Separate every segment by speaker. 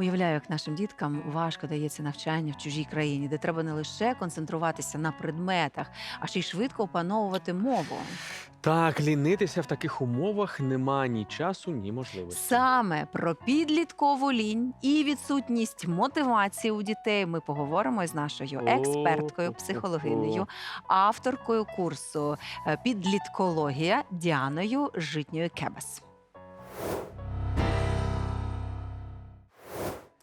Speaker 1: Уявляю, як нашим діткам важко дається навчання в чужій країні, де треба не лише концентруватися на предметах, а ще й швидко опановувати мову.
Speaker 2: Так, лінитися в таких умовах нема ні часу, ні можливості.
Speaker 1: Саме про підліткову лінь і відсутність мотивації у дітей ми поговоримо з нашою експерткою, психологинею, авторкою курсу е, підліткологія Діаною Житньою Кебес.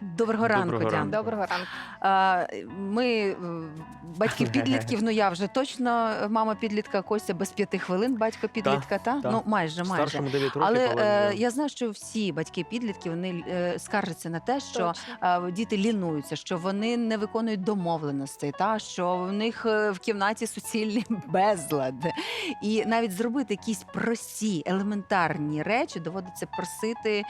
Speaker 1: Доброго ранку,
Speaker 2: Доброго
Speaker 1: Діана.
Speaker 2: ранку.
Speaker 3: Доброго ранку.
Speaker 1: А, Ми е, батьки підлітків. Ну я вже точно е, мама підлітка, Костя без п'яти хвилин. Батько підлітка, та,
Speaker 2: та.
Speaker 1: ну майже майже.
Speaker 2: Старшому 9 років,
Speaker 1: Але е,
Speaker 2: вже-
Speaker 1: я знаю, що всі батьки підлітки вони е, скаржаться на те, що
Speaker 3: Точно.
Speaker 1: е, діти лінуються, що вони не виконують домовленостей, та що в них е, в кімнаті суцільний безлад. І навіть зробити якісь прості, елементарні речі доводиться просити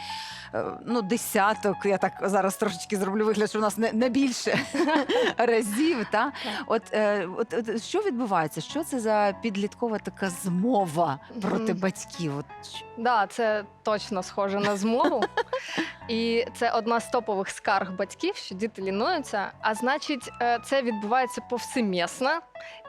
Speaker 1: е, ну, десяток. Я так зараз трошечки зроблю вигляд, що у нас не, не більше разів. Та? От, е, от, от що відбувається? Що це за підліткова така змова проти батьків? От,
Speaker 3: Да, це точно схоже на змову. І це одна з топових скарг батьків, що діти лінуються. А значить, е, це відбувається повсемісно.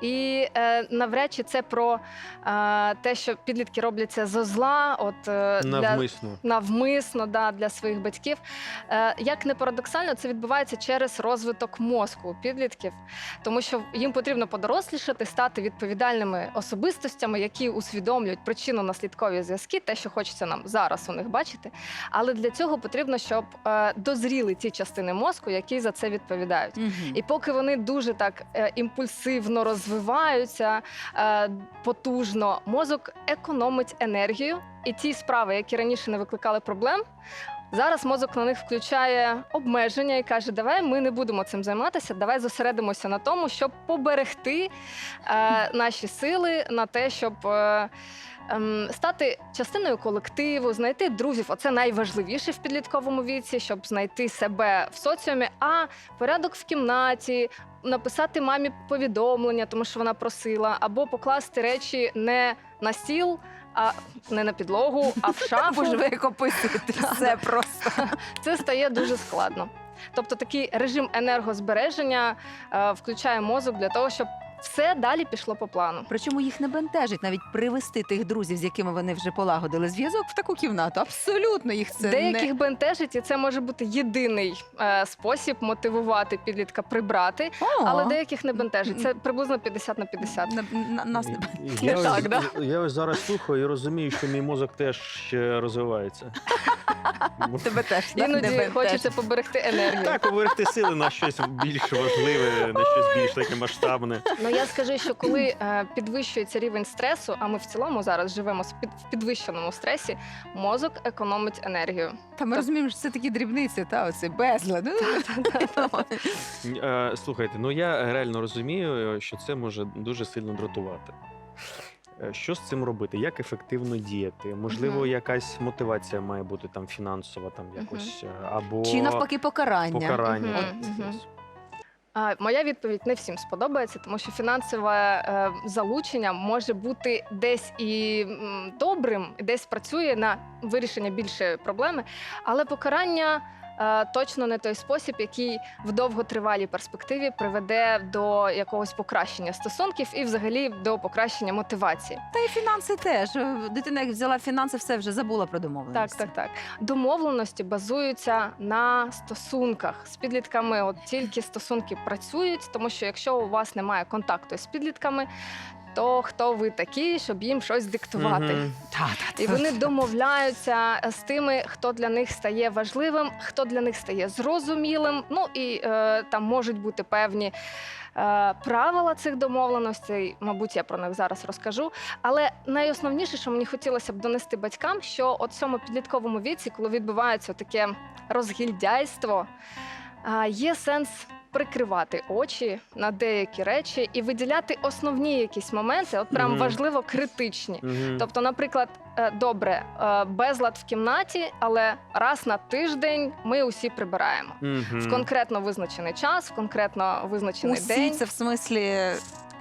Speaker 3: І е, навряд чи це про е, те, що підлітки робляться зо зла, от е, для
Speaker 2: навмисно.
Speaker 3: навмисно да, для своїх батьків. Як не парадоксально, це відбувається через розвиток мозку у підлітків, тому що їм потрібно подорослішати, стати відповідальними особистостями, які усвідомлюють причинно-наслідкові зв'язки, те, що хочеться нам зараз у них бачити. Але для цього потрібно, щоб е, дозріли ті частини мозку, які за це відповідають. І поки вони дуже так е, імпульсивно розвиваються е, потужно, мозок економить енергію, і ті справи, які раніше не викликали проблем. Зараз мозок на них включає обмеження і каже: давай ми не будемо цим займатися, давай зосередимося на тому, щоб поберегти е, наші сили на те, щоб е, ем, стати частиною колективу, знайти друзів. Оце найважливіше в підлітковому віці, щоб знайти себе в соціумі. А порядок в кімнаті, написати мамі повідомлення, тому що вона просила, або покласти речі не на стіл, а не на підлогу, а в шафу.
Speaker 1: Боже, ви як описуєте все просто.
Speaker 3: Це стає дуже складно. Тобто такий режим енергозбереження е, включає мозок для того, щоб все далі пішло по плану.
Speaker 1: Причому їх не бентежить навіть привести тих друзів, з якими вони вже полагодили зв'язок в таку кімнату. Абсолютно їх це
Speaker 3: Деяких
Speaker 1: не...
Speaker 3: бентежить, і це може бути єдиний е, спосіб мотивувати підлітка прибрати,
Speaker 1: О,
Speaker 3: але деяких не бентежить. Це приблизно 50 на 50.
Speaker 1: на, на, нас не
Speaker 2: І- Я,
Speaker 3: Так,
Speaker 2: ось,
Speaker 3: да.
Speaker 2: я ось зараз слухаю і розумію, що мій мозок теж ще розвивається.
Speaker 1: тебе теж
Speaker 3: Іноді хочеться поберегти енергію.
Speaker 2: Так, поверхти сили на щось більш важливе, на щось більш таке масштабне.
Speaker 3: Ну я скажу, що коли е, підвищується рівень стресу, а ми в цілому зараз живемо з під, в підвищеному стресі, мозок економить енергію.
Speaker 1: Та ми розуміємо, що це такі дрібниці, та оце безлад.
Speaker 2: Е, Слухайте, ну я реально розумію, що це може дуже сильно дратувати. Е, Що з цим робити? Як ефективно діяти? Можливо,
Speaker 3: Мгм.
Speaker 2: якась мотивація має бути там фінансова, там якось е, або
Speaker 1: Чи навпаки покарання.
Speaker 2: покарання.
Speaker 3: Мгм,
Speaker 2: От,
Speaker 3: мгм. А, моя відповідь не всім сподобається, тому що фінансове е, залучення може бути десь і м, добрим, десь працює на вирішення більшої проблеми, але покарання. Е, Точно не той спосіб, який в довготривалій перспективі приведе до якогось покращення стосунків і, взагалі, до покращення мотивації.
Speaker 1: Та й фінанси теж. Дитина, як взяла фінанси, все вже забула про
Speaker 3: Так, так, так. Домовленості базуються на стосунках з підлітками. От тільки стосунки працюють, тому що якщо у вас немає контакту з підлітками, то хто ви такі, щоб їм щось диктувати?
Speaker 2: Мгм.
Speaker 1: Та, та, та.
Speaker 3: І вони домовляються з тими, хто для них стає важливим, хто для них стає зрозумілим. Ну і е, там можуть бути певні е, правила цих домовленостей. Мабуть, я про них зараз розкажу. Але найосновніше, що мені хотілося б донести батькам, що от в цьому підлітковому віці, коли відбувається таке розгільдяйство, е, є сенс. Прикривати очі на деякі речі і виділяти основні якісь моменти, от прям
Speaker 2: Мгм.
Speaker 3: важливо критичні.
Speaker 2: Мгм.
Speaker 3: Тобто, наприклад, е, добре, е, безлад в кімнаті, але раз на тиждень ми усі прибираємо
Speaker 2: Мгм.
Speaker 3: в конкретно визначений час, в конкретно визначений
Speaker 1: Усі
Speaker 3: день.
Speaker 1: це в смислі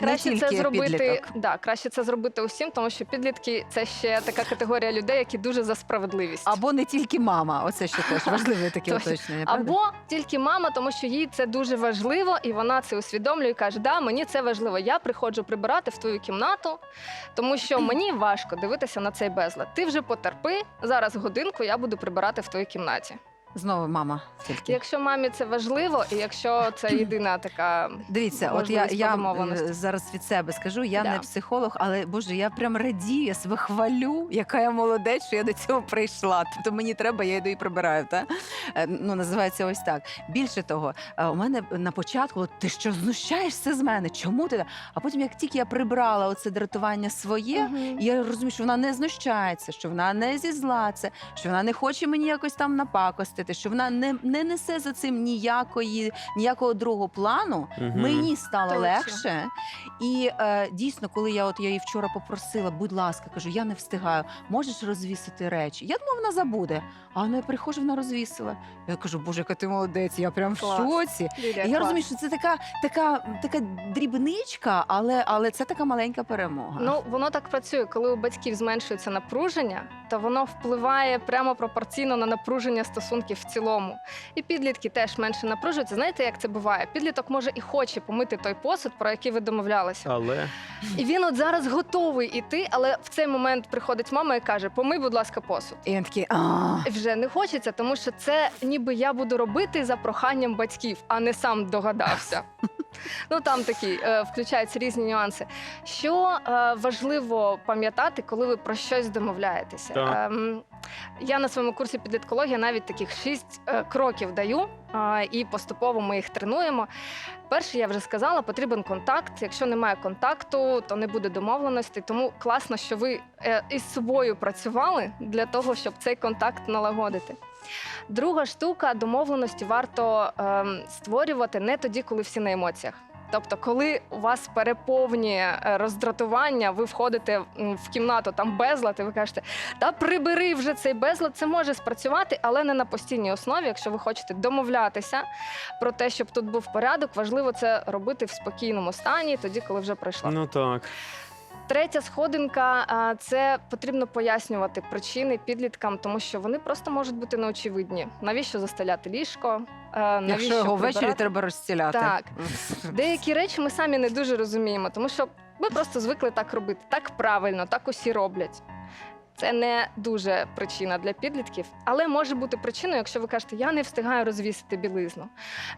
Speaker 3: краще це зробити.
Speaker 1: підліток.
Speaker 3: Да, краще це зробити усім, тому що підлітки це ще така категорія людей, які дуже за справедливість.
Speaker 1: Або не тільки мама, оце ще теж важливе таке уточнення. правда?
Speaker 3: Або тільки мама, тому що їй це дуже важливо, і вона це усвідомлює і каже: Да, мені це важливо. Я приходжу прибирати в твою кімнату, тому що мені важко дивитися на цей безлад. Ти вже потерпи. Зараз годинку я буду прибирати в твоїй кімнаті.
Speaker 1: Знову мама тільки.
Speaker 3: Якщо мамі це важливо, і якщо це єдина така
Speaker 1: Дивіться, от я,
Speaker 3: можливість
Speaker 1: я е, зараз від себе скажу, я
Speaker 3: Да.
Speaker 1: не психолог, але боже, я прям радію, я себе хвалю, яка я молодець, що я до цього прийшла. Тобто мені треба, я йду і прибираю. Та? Е, Ну, називається ось так. Більше того, е, у мене на початку, от, ти що знущаєшся з мене? Чому ти? так?» А потім, як тільки я прибрала оце дратування своє,
Speaker 3: Мгм.
Speaker 1: я розумію, що вона не знущається, що вона не зі зла це, що вона не хоче мені якось там напакостити, що вона не, не несе за цим ніякої, ніякого другого плану.
Speaker 2: Мгм.
Speaker 1: Мені стало
Speaker 3: Точно.
Speaker 1: легше. І е, дійсно, коли я от я її вчора попросила, будь ласка, кажу, я не встигаю, можеш розвісити речі. Я думала, вона забуде. А вона я приходжу, вона розвісила. Я кажу, боже, яка ти молодець, я прям в шоці.
Speaker 3: Лілія,
Speaker 1: І я
Speaker 3: клас.
Speaker 1: розумію, що це така, така, така дрібничка, але, але це така маленька перемога.
Speaker 3: Ну, воно так працює. Коли у батьків зменшується напруження, то воно впливає прямо пропорційно на напруження стосунків в цілому. І підлітки теж менше напружуються. Знаєте, як це буває? Підліток може і хоче помити той посуд, про який ви домовлялися.
Speaker 2: Але
Speaker 3: І він от зараз готовий іти, але в цей момент приходить мама і каже: Помий, будь ласка, посуд.
Speaker 1: І він такий, а
Speaker 3: Вже не хочеться, тому що це ніби я буду робити за проханням батьків, а не сам догадався. Ну там такі е, включаються різні нюанси. Що е, важливо пам'ятати, коли ви про щось домовляєтеся?
Speaker 2: Так.
Speaker 3: Ем, я на своєму курсі підліткологія навіть таких шість е, кроків даю, е, і поступово ми їх тренуємо. Перше, я вже сказала, потрібен контакт. Якщо немає контакту, то не буде домовленості. Тому класно, що ви е, із собою працювали для того, щоб цей контакт налагодити. Друга штука домовленості варто ем, створювати не тоді, коли всі на емоціях. Тобто, коли у вас переповнює е, роздратування, ви входите в кімнату там безлад, і ви кажете, та прибери вже цей безлад, це може спрацювати, але не на постійній основі. Якщо ви хочете домовлятися про те, щоб тут був порядок, важливо це робити в спокійному стані, тоді, коли вже пройшла.
Speaker 2: ну так.
Speaker 3: Третя сходинка це потрібно пояснювати причини підліткам, тому що вони просто можуть бути неочевидні. Навіщо застеляти ліжко? е, Навіщо
Speaker 1: якщо його ввечері треба розстіляти.
Speaker 3: Так. Деякі речі ми самі не дуже розуміємо, тому що ми просто звикли так робити. Так правильно, так усі роблять. Це не дуже причина для підлітків, але може бути причиною, якщо ви кажете, я не встигаю розвісити білизну.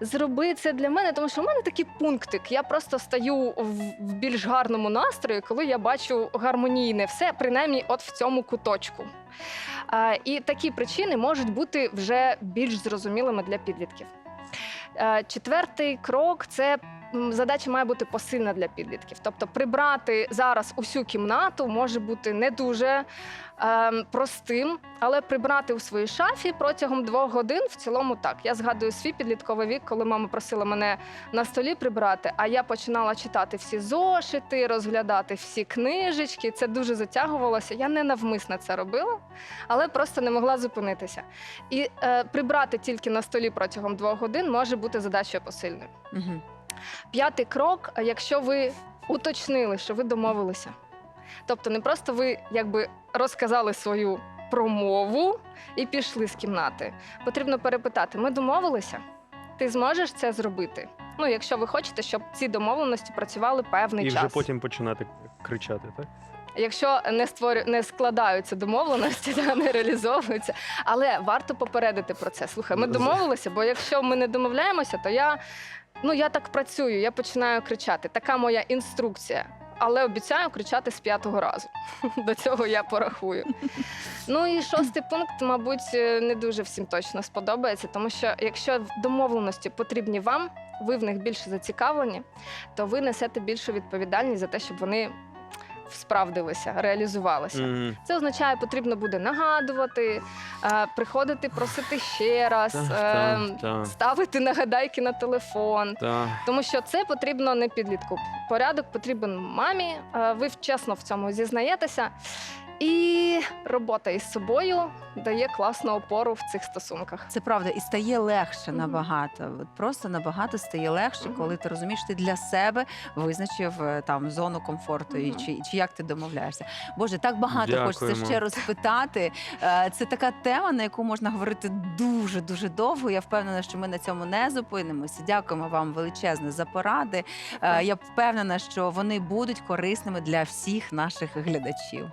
Speaker 3: Зроби це для мене, тому що в мене такий пунктик. Я просто стаю в, більш гарному настрої, коли я бачу гармонійне все, принаймні, от в цьому куточку. І такі причини можуть бути вже більш зрозумілими для підлітків. Е, Четвертий крок це задача має бути посильна для підлітків. Тобто, прибрати зараз усю кімнату може бути не дуже ем, простим, але прибрати у своїй шафі протягом двох годин в цілому так. Я згадую свій підлітковий вік, коли мама просила мене на столі прибрати, а я починала читати всі зошити, розглядати всі книжечки. Це дуже затягувалося. Я не навмисно це робила, але просто не могла зупинитися. І е, прибрати тільки на столі протягом двох годин може бути задачею посильною.
Speaker 1: Мгм.
Speaker 3: П'ятий крок, якщо ви уточнили, що ви домовилися. Тобто не просто ви якби розказали свою промову і пішли з кімнати. Потрібно перепитати: ми домовилися? Ти зможеш це зробити? Ну, якщо ви хочете, щоб ці домовленості працювали певний
Speaker 2: І
Speaker 3: час.
Speaker 2: вже потім починати кричати, так?
Speaker 3: Якщо не створю, не складаються домовленості, та не реалізовуються. Але варто попередити про це. Слухай, ми домовилися, бо якщо ми не домовляємося, то я ну я так працюю, я починаю кричати. Така моя інструкція. Але обіцяю кричати з п'ятого разу. До цього я порахую. Ну і шостий пункт, мабуть, е, не дуже всім точно сподобається, тому що якщо домовленості потрібні вам, ви в них більше зацікавлені, то ви несете більшу відповідальність за те, щоб вони справдилися, реалізувалися.
Speaker 2: Мгм.
Speaker 3: Це означає, потрібно буде нагадувати, е, приходити просити ще раз,
Speaker 2: Так,
Speaker 3: е,
Speaker 2: так, так.
Speaker 3: ставити нагадайки на телефон. Тому що це потрібно не підлітку. Порядок потрібен мамі. е, Ви чесно в цьому зізнаєтеся. І робота із собою дає класну опору в цих стосунках.
Speaker 1: Це правда, і стає легше набагато. От просто набагато стає легше, коли ти розумієш, ти для себе визначив е, там зону комфорту, і чи, чи як ти домовляєшся. Боже, так багато хочеться ще розпитати. Е, Це така тема, на яку можна говорити дуже дуже довго. Я впевнена, що ми на цьому не зупинимося. Дякуємо вам величезне за поради. Е, Я впевнена, що вони будуть корисними для всіх наших глядачів.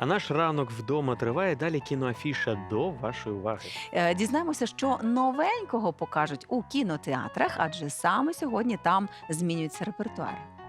Speaker 2: А наш ранок вдома триває. Далі кіноафіша до вашої уваги.
Speaker 1: Е, Дізнаємося, що новенького покажуть у кінотеатрах, адже саме сьогодні там змінюється репертуар.